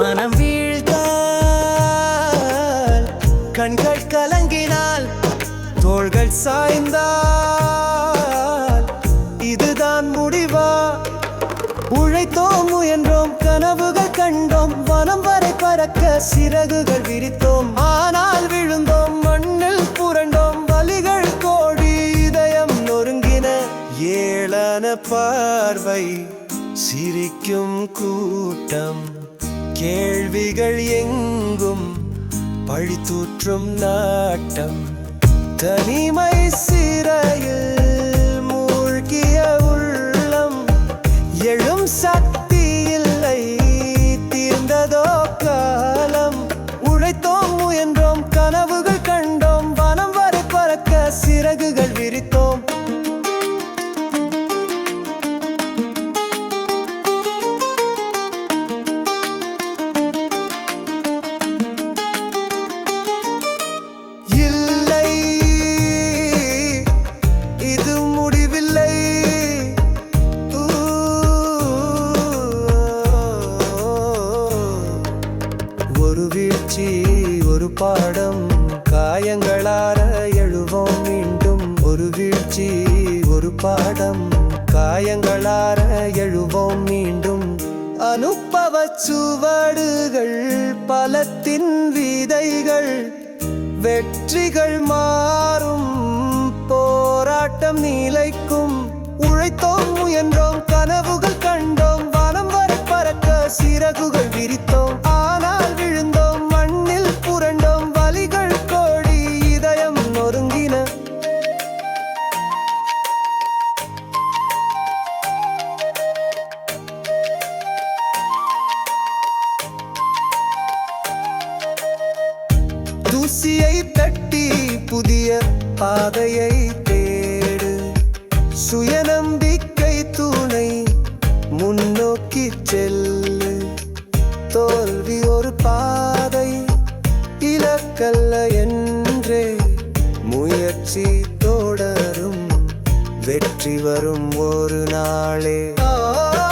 மனம் வீழ்ந்தால் கண்கள் கலங்கினால் தோள்கள் சாய்ந்தால் நினைத்தோம் முயன்றோம் கனவுகள் கண்டோம் வனம் வரை பறக்க சிறகுகள் விரித்தோம். ஆனால் விழுந்தோம் மண்ணில் புரண்டோம் வலிகள் கோடி இதயம் நொறுங்கின. ஏளன பார்வை சிரிக்கும் கூட்டம் கேள்விகள் எங்கும் பழித்தூற்றும் நாட்டம். தனிமை எழும் சக்தி இல்லை. தீர்ந்ததோ காலம். உழைத்தோம் முயன்றோம் கனவு ஒரு பாடம். காயங்களார எழுவோம் மீண்டும். ஒரு வீழ்ச்சி ஒரு பாடம். காயங்களார எழுவோம் மீண்டும். அனுப்பவ சுவடுகள் பலத்தின் விதைகள். வெற்றிகள் மாறும் போராட்டம் நிலைக்கும். ஊசியை தட்டி புதிய பாதையை தேடு. சுயநம்பிக்கை துணை முன்னோக்கி செல்லு. தோல்வி ஒரு பாதை இலக்கல்ல என்றே. முயற்சி தொடரும் வெற்றி வரும் ஒரு நாளே. ஆ